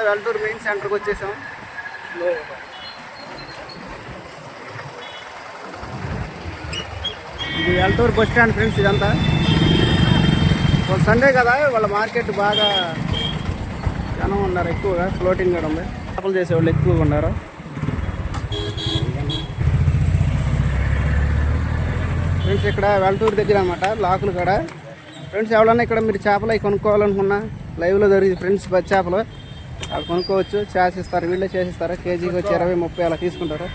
ఇదంతా వెల్టూరు మెయిన్ సెంటర్కి వచ్చేసాం. ఇది వెల్టూరు బస్ స్టాండ్ ఫ్రెండ్స్ ఇదంతా. వాళ్ళ సండే కదా వాళ్ళ మార్కెట్ బాగా జనం ఉన్నారు ఎక్కువగా ఫ్లోటింగ్ కూడా ఉంది. చేపలు చేసేవాళ్ళు ఎక్కువగా ఉన్నారు. ఫ్రెండ్స్ ఇక్కడ వెల్టూరు దగ్గర అనమాట లాకులు కాడ. ఫ్రెండ్స్ ఎవరన్నా ఇక్కడ మీరు చేపలు అవి కొనుక్కోవాలనుకున్నా లైవ్లో దొరికింది ఫ్రెండ్స్ చేపలు. అవి కొనుక్కోవచ్చు చేసిస్తారు వీళ్ళే చేసిస్తారు? కేజీకి వచ్చి ఇరవై ముప్పై అలా తీసుకుంటారు?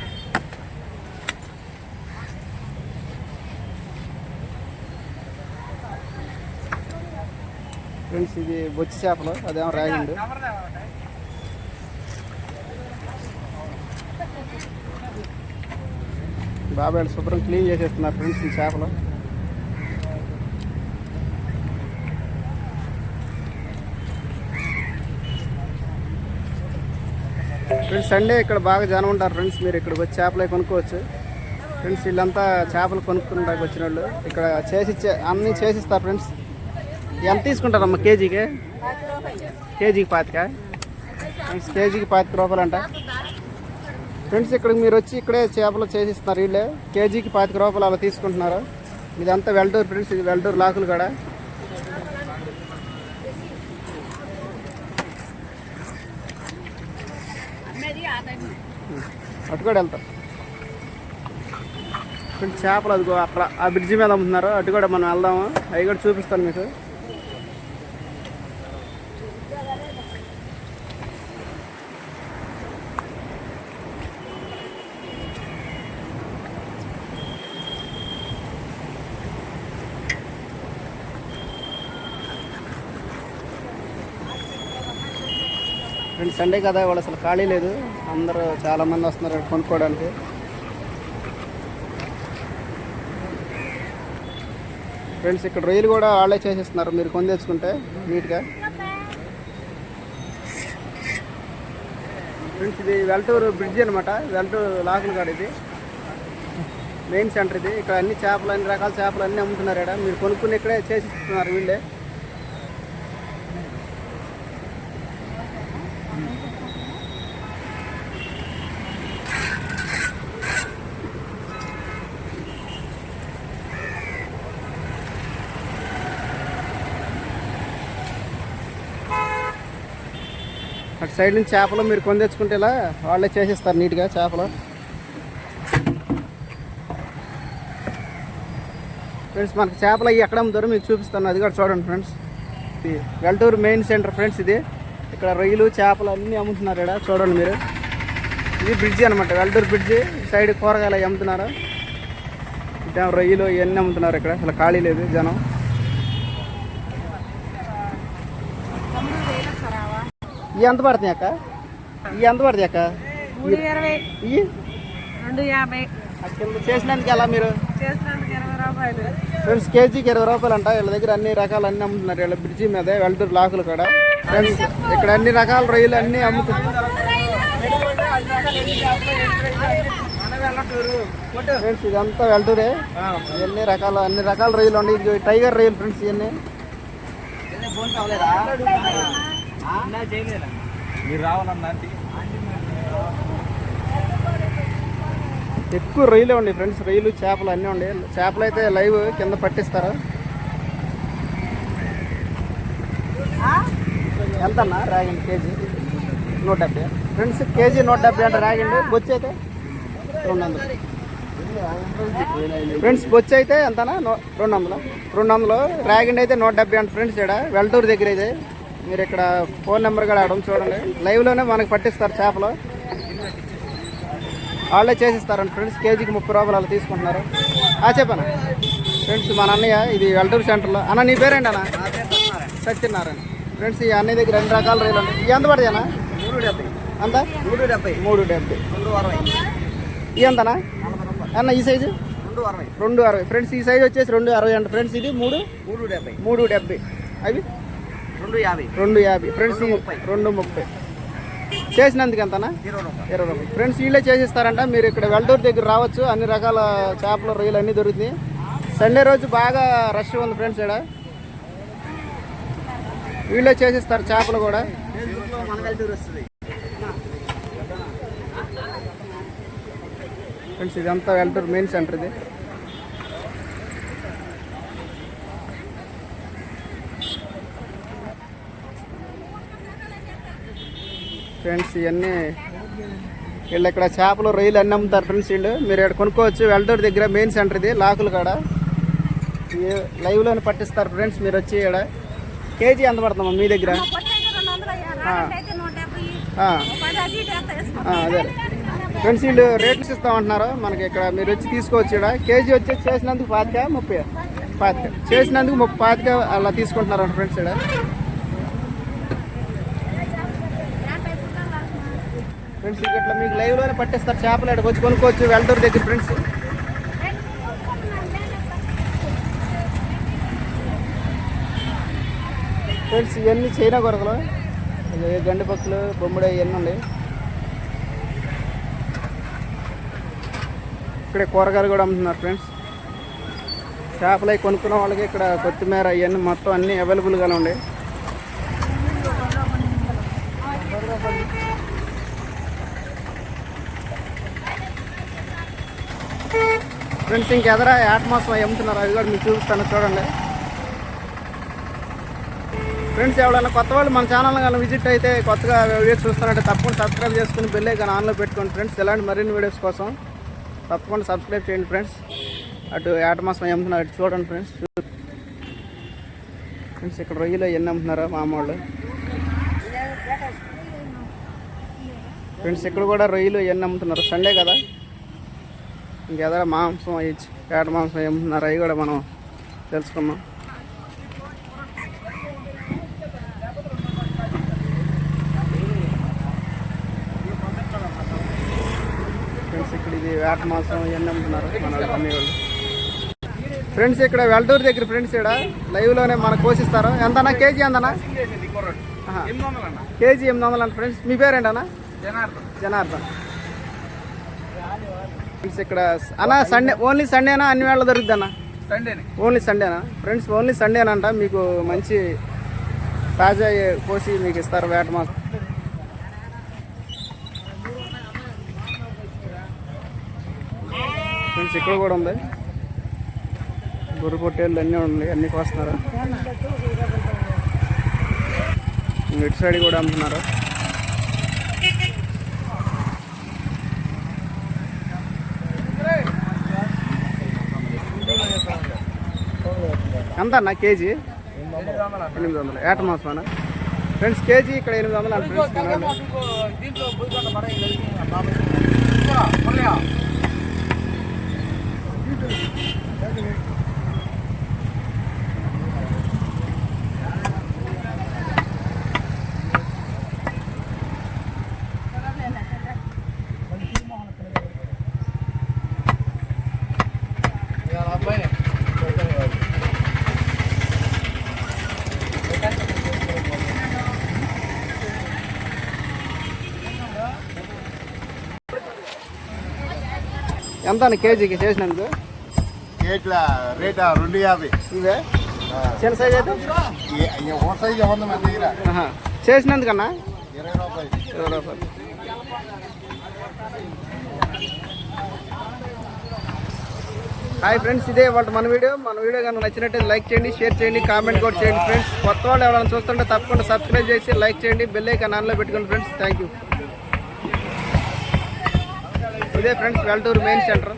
ఫ్రెండ్స్ ఇది బొచ్చి చేపలు అదేమో రాగిండు. బాబాయ్ శుభ్రం క్లీన్ చేసేస్తున్నారు ఫ్రెండ్స్ ఈ చేపలు. ఫ్రెండ్స్ సండే ఇక్కడ బాగా జనం ఉంటారు ఫ్రెండ్స్ మీరు ఇక్కడికి వచ్చి చేపలే కొనుక్కోవచ్చు. ఫ్రెండ్స్ వీళ్ళంతా చేపలు కొనుక్కుంటానికి వచ్చిన వాళ్ళు ఇక్కడ చేసి అన్ని అన్నీ చేసిస్తారు ఫ్రెండ్స్ ఎంత తీసుకుంటారమ్మా కేజీకి? కేజీకి పాతిక? ఫ్రెండ్స్ కేజీకి పాతిక రూపాయలు అంట ఫ్రెండ్స్ ఇక్కడికి మీరు వచ్చి ఇక్కడే చేపలు చేసిస్తున్నారు వీళ్ళే. కేజీకి పాతిక రూపాయలు అలా తీసుకుంటున్నారు. ఇదంతా వెల్టూరు ఫ్రెండ్స్ ఇది వెల్టూరు లాకులు కూడా. అటు కూడా వెళ్తాం. చేపలు అదిగో అక్కడ ఆ బ్రిడ్జి మీద అమ్ముతున్నారు. అటు కూడా మనం వెళ్దాము. అవి కూడా చూపిస్తాను మీకు. ఫ్రెండ్స్ సండే కదా వాళ్ళు అసలు ఖాళీ లేదు. అందరూ చాలా మంది వస్తున్నారు ఇక్కడ కొనుక్కోవడానికి. ఫ్రెండ్స్ ఇక్కడ రొయ్యలు కూడా వాళ్ళే చేసేస్తున్నారు. మీరు కొని తెచ్చుకుంటే నీట్గా. ఫ్రెండ్స్ ఇది వెల్టూరు బ్రిడ్జ్ అనమాట వెల్టూరు లాకుల కాడ ఇది. మెయిన్ సెంటర్ ఇది. ఇక్కడ అన్ని చేపలు అన్ని రకాల చేపలు అన్నీ అమ్ముతున్నారు ఇక్కడ. మీరు కొనుక్కుని ఇక్కడే చేసి ఇస్తున్నారు వీళ్ళే. సైడ్ నుంచి చేపలు మీరు కొని తెచ్చుకుంటే ఇలా వాళ్ళే చేసేస్తారు నీట్గా చేపలు. ఫ్రెండ్స్ మనకి చేపలు అవి ఎక్కడ అమ్ముతారో మీకు చూపిస్తాను. అది కూడా చూడండి ఫ్రెండ్స్. ఇది వెల్టూరు మెయిన్ సెంటర్ ఫ్రెండ్స్ ఇది. ఇక్కడ రొయ్యలు చేపలు అన్నీ అమ్ముతున్నారు ఇక్కడ. చూడండి మీరు. ఇది బ్రిడ్జి అనమాట వెల్టూరు బ్రిడ్జి. సైడ్ కూరగాయలు అవి అమ్ముతున్నారు. రొయ్యలు ఇవన్నీ అమ్ముతున్నారు ఇక్కడ. అసలు ఖాళీ లేదు జనం. ఇవి ఎంత పడుతున్నాయి అక్క? ఇవి ఎంత పడుతాయి అక్క? ఇవి రెండు యాభై. చేసినందుకు ఎలా మీరు? చేసినందుకు ఇరవై రూపాయలు. ఫ్రెండ్స్ కేజీకి ఇరవై రూపాయలు అంట వీళ్ళ దగ్గర అన్ని రకాలు అన్ని అమ్ముతున్నారు. వీళ్ళ బ్రిడ్జి మీద వెళ్తురు లాకులు కూడా. ఫ్రెండ్స్ ఇక్కడ అన్ని రకాల రొయ్యలు అన్ని అమ్ముతున్నారు ఫ్రెండ్స్ ఇదంతా వెళ్తురే ఇవన్నీ రకాల అన్ని రకాల రొయ్యలు ఉన్నాయి. ఇది టైగర్ రొయ్యలు ఫ్రెండ్స్ ఇవన్నీ. మీరు రావాలన్నా ఎక్కువ రొయ్యలే ఉన్నాయి ఫ్రెండ్స్ రొయ్యలు చేపలు అన్నీ ఉన్నాయి చేపలు అయితే లైవ్ కింద పట్టిస్తారు? ఎంత అన్న రాగండి కేజీ. నూట డెబ్బై ఫ్రెండ్స్ కేజీ నూట డెబ్బై అంటే రాగండి. బొచ్చి అయితే రెండు వందలు ఫ్రెండ్స్ బొచ్చి అయితే ఎంతనా రెండు వందలు రెండు వందలు రాగండి అయితే నూట డెబ్బై అంటే ఫ్రెండ్స్ ఇక్కడ వెల్టూరు దగ్గర అయితే మీరు ఇక్కడ ఫోన్ నెంబర్ కూడా ఆడడం చూడండి. లైవ్లోనే మనకి పట్టిస్తారు చేపలు. వాళ్ళే చేసిస్తారండి ఫ్రెండ్స్. కేజీకి ముప్పై రూపాయలు అలా తీసుకుంటున్నారు. ఆ చెప్పనా? ఫ్రెండ్స్ మన అన్నయ్య ఇది వెల్టూరు సెంటర్లో. అన్న నీ పేరేంటి అన్న? సత్యనారాయణ. ఫ్రెండ్స్ ఈ అన్నయ్య దగ్గర రెండు రకాల రైలు ఇవి ఎంత పడతాయనా మూడు డెబ్బై. అంత? మూడు డెబ్బై. మూడు డెబ్బై. ఇవి ఎంతనా? అన్న ఈ సైజు? రెండు అరవై. రెండు అరవై. ఫ్రెండ్స్ ఈ సైజు వచ్చేసి రెండు అరవై అంట. ఫ్రెండ్స్ ఇది మూడు? మూడు డెబ్బై. మూడు డెబ్బై. అవి? రెండు యాభై. రెండు యాభై. ఫ్రెండ్స్ రెండు ముప్పై. రెండు ముప్పై. చేసినందుకు ఎంతనా? ఇరవై రూపాయలు. ఫ్రెండ్స్ వీళ్ళే చేసిస్తారంట. మీరు ఇక్కడ వెల్టూరు దగ్గర రావచ్చు. అన్ని రకాల చేపలు రొయ్యలు అన్నీ దొరుకుతాయి. సండే రోజు బాగా రష్ ఉంది ఫ్రెండ్స్ ఇక్కడ. వీళ్ళే చేసిస్తారు చేపలు కూడా. ఫ్రెండ్స్ ఇదంతా వెల్టూర్ మెయిన్ సెంటర్ ఇది. ఫ్రెండ్స్ ఇవన్నీ వీళ్ళు ఇక్కడ చేపలు రొయ్యలు అన్నీ అమ్ముతారు ఫ్రెండ్స్ వీళ్ళు. మీరు ఇక్కడ కొనుక్కోవచ్చు. వెల్టూర్ దగ్గర మెయిన్ సెంటర్ ఇది లాకులు కాడ. లైవ్లోనే పట్టిస్తారు ఫ్రెండ్స్ మీరు వచ్చి ఇక్కడ కేజీ ఎంత పడుతుందమ్మా మీ దగ్గర? అదే ఫ్రెండ్స్ వీళ్ళు రేట్లు ఇస్తామంటున్నారు మనకి ఇక్కడ మీరు వచ్చి తీసుకోవచ్చు ఇక్కడ కేజీ వచ్చి చేసినందుకు పాతిక ముప్పై. పాతిక. చేసినందుకు ముప్పై పాతిక అలా తీసుకుంటున్నారు ఫ్రెండ్స్ ఇక్కడ ఫ్రెండ్స్ ఇట్లా మీకు లైవ్లోనే పట్టిస్తారు. చేపలు ఇక్కడికి వచ్చి కొనుక్కోవచ్చు. వెళ్తారు దగ్గర ఫ్రెండ్స్. ఫ్రెండ్స్ ఇవన్నీ చైనా కొరకలు గండి పక్కలు బొమ్మిడి ఇవన్నీ ఉన్నాయి. ఇక్కడ కూరగాయలు కూడా అమ్ముతున్నారు ఫ్రెండ్స్. చేపలు అవి కొనుక్కున్న వాళ్ళకి ఇక్కడ కొత్తిమీర ఇవన్నీ మొత్తం అన్నీ అవైలబుల్గానే ఉన్నాయి. ఫ్రెండ్స్ ఇంకెదరా యాట్ మాసం అమ్ముతున్నారు అవి కూడా మీకు చూపిస్తాను చూడండి. ఫ్రెండ్స్ ఎవరైనా కొత్త వాళ్ళు మన ఛానల్ కానీ విజిట్ అయితే కొత్తగా వీడియోస్ చూస్తున్నట్టే తప్పకుండా సబ్స్క్రైబ్ చేసుకుని బెల్ కానీ ఆన్లో పెట్టుకోండి ఫ్రెండ్స్. ఇలాంటి మరిన్ని వీడియోస్ కోసం తప్పకుండా సబ్స్క్రైబ్ చేయండి ఫ్రెండ్స్. అటు ఆటమాసం అమ్ముతున్నారు అటు చూడండి ఫ్రెండ్స్. ఫ్రెండ్స్ ఇక్కడ రొయ్యలు ఎన్ని అమ్ముతున్నారో మామూలు? వాళ్ళు ఫ్రెండ్స్ ఇక్కడ కూడా రొయ్యలు ఎన్ని అమ్ముతున్నారు సండే కదా? ఇంకెదర మాంసం ఇచ్చి ఏట మాంసం అమ్ముతున్నారు అవి కూడా మనం తెలుసుకున్నాం ఫ్రెండ్స్ ఇక్కడ ఇది వేట మాంసం ఇవన్నీ అమ్ముతున్నారు మన వాళ్ళు అమ్మే వాళ్ళు. ఫ్రెండ్స్ ఇక్కడ వెల్టూరు దగ్గర ఫ్రెండ్స్ ఇక్కడ లైవ్లోనే మనకు కోసిస్తారు ఎంతనా? కేజీ ఎంతనా? ఆహా. ఎనిమిది వందలు అన్న. కేజీ ఎనిమిది వందలు అంట ఫ్రెండ్స్ మీ పేరేంటనా జనార్దన్. జనార్దన్. ఫ్రెండ్స్ ఇక్కడ అన్న సండే ఓన్లీ సండేనా? అన్ని వేళ దొరుకుతుంది అన్న సండేనే. ఓన్లీ సండేనా? ఫ్రెండ్స్ ఓన్లీ సండేనంట. మీకు మంచి తాజా కోసి మీకు ఇస్తారు వేట మాసం ఫ్రెండ్స్ ఇక్కడ కూడా ఉంది. గొర్రె పొట్టేళ్ళు అన్నీ ఉన్నాయి. అన్నీ కోస్తున్నారు? ఇటు సైడ్ కూడా అమ్ముతున్నారు. ఎంత అన్న కేజీ ఎనిమిది వందలు అన్న ఎనిమిది వందలు ఏట మాసమేనా ఫ్రెండ్స్ కేజీ ఇక్కడ ఎనిమిది వందలు అంట ఫ్రెండ్స్ ఎంత అన్న కేజీకి చేసినందుకు? కేట్ల రేట్ రెండు యాభై. ఇవే? చిన్న సైజ్ అయితే? సైజ్ మన దగ్గర. చేసినందుకన్నా? ఇరవై రూపాయలు. ఇరవై రూపాయలు. హాయ్ ఫ్రెండ్స్ ఇదే వాళ్ళ మన వీడియో. మన వీడియో కనుక నచ్చినట్టు లైక్ చేయండి షేర్ చేయండి కామెంట్ కూడా చేయండి ఫ్రెండ్స్. కొత్త వాళ్ళు ఎవరైనా చూస్తుంటే తప్పకుండా సబ్స్క్రైబ్ చేసి లైక్ చేయండి. బెల్ ఐకాన్ ఆన్లో పెట్టుకోండి ఫ్రెండ్స్. థ్యాంక్ యూ ఇదే ఫ్రెండ్స్ వెల్టూరు మెయిన్ సెంటర్